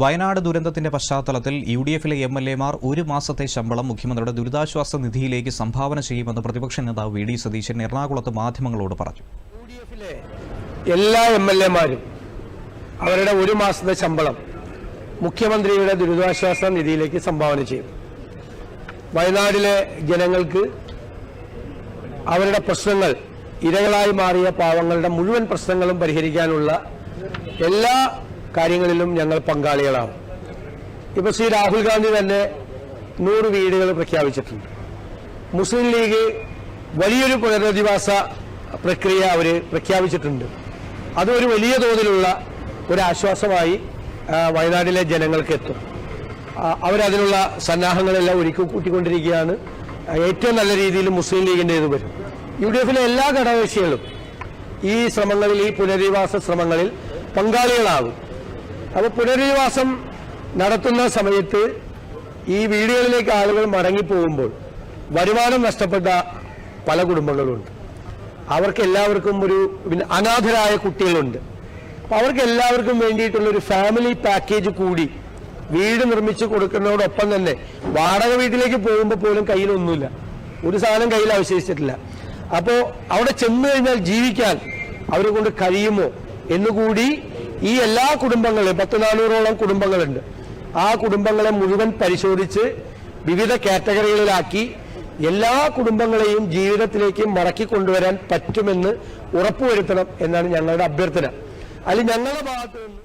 വയനാട് ദുരന്തത്തിന്റെ പശ്ചാത്തലത്തിൽ U D എഫിലെ എം എൽ എമാർ ഒരു മാസത്തെ ശമ്പളം മുഖ്യമന്ത്രിയുടെ ദുരിതാശ്വാസ നിധിയിലേക്ക് സംഭാവന ചെയ്യുമെന്ന് പ്രതിപക്ഷ നേതാവ് വി ഡി സതീശൻ എറണാകുളത്ത് മാധ്യമങ്ങളോട് പറഞ്ഞു. എല്ലാ എം എൽ എമാരും അവരുടെ ഒരു മാസത്തെ ശമ്പളം മുഖ്യമന്ത്രിയുടെ ദുരിതാശ്വാസ നിധിയിലേക്ക് സംഭാവന ചെയ്യും. വയനാടിലെ ജനങ്ങൾക്ക് അവരുടെ പ്രശ്നങ്ങൾ ഇരകളായി മാറിയ പാവങ്ങളുടെ മുഴുവൻ പ്രശ്നങ്ങളും പരിഹരിക്കാനുള്ള എല്ലാ കാര്യങ്ങളിലും ഞങ്ങൾ പങ്കാളികളാണ്. ഇപ്പൊ ശ്രീ രാഹുൽ ഗാന്ധി തന്നെ നൂറ് വീടുകൾ പ്രഖ്യാപിച്ചിട്ടുണ്ട്. മുസ്ലിം ലീഗ് വലിയൊരു പുനരധിവാസ പ്രക്രിയ അവർ പ്രഖ്യാപിച്ചിട്ടുണ്ട്. അതൊരു വലിയ തോതിലുള്ള ഒരു ആശ്വാസമായി വയനാട്ടിലെ ജനങ്ങൾക്ക് എത്തും. അവരതിനുള്ള സന്നാഹങ്ങളെല്ലാം ഒരുക്കി കൂട്ടിക്കൊണ്ടിരിക്കുകയാണ്. ഏറ്റവും നല്ല രീതിയിൽ മുസ്ലിം ലീഗിന്റെ ഇത് വരും. യു ഡി എഫിലെ എല്ലാ ഘടകകക്ഷികളും ഈ ശ്രമങ്ങളിൽ ഈ പുനരധിവാസ ശ്രമങ്ങളിൽ പങ്കാളികളാകും. അപ്പോൾ പുനരധിവാസം നടത്തുന്ന സമയത്ത് ഈ വീടുകളിലേക്ക് ആളുകൾ മടങ്ങിപ്പോകുമ്പോൾ വരുമാനം നഷ്ടപ്പെട്ട പല കുടുംബങ്ങളുണ്ട്. അവർക്ക് എല്ലാവർക്കും ഒരു അനാഥരായ കുട്ടികളുണ്ട്. അപ്പോൾ അവർക്ക് എല്ലാവർക്കും വേണ്ടിയിട്ടുള്ള ഒരു ഫാമിലി പാക്കേജ് കൂടി വീട് നിർമ്മിച്ച് കൊടുക്കുന്നതോടൊപ്പം തന്നെ വാടക വീട്ടിലേക്ക് പോകുമ്പോൾ പോലും കയ്യിലൊന്നുമില്ല. ഒരു സാധനം കയ്യിൽ അവശേഷിച്ചിട്ടില്ല. അപ്പോൾ അവിടെ ചെന്നു കഴിഞ്ഞാൽ ജീവിക്കാൻ അവരെ കൊണ്ട് കഴിയുമോ എന്നുകൂടി ഈ എല്ലാ കുടുംബങ്ങളെയും പത്ത് നാനൂറോളം കുടുംബങ്ങളുണ്ട്. ആ കുടുംബങ്ങളെ മുഴുവൻ പരിശോധിച്ച് വിവിധ കാറ്റഗറികളിലാക്കി എല്ലാ കുടുംബങ്ങളെയും ജീവിതത്തിലേക്ക് മടക്കി കൊണ്ടുവരാൻ പറ്റുമെന്ന് ഉറപ്പുവരുത്തണം എന്നാണ് ഞങ്ങളുടെ അഭ്യർത്ഥന. അതിൽ ഞങ്ങളുടെ ഭാഗത്ത് നിന്ന്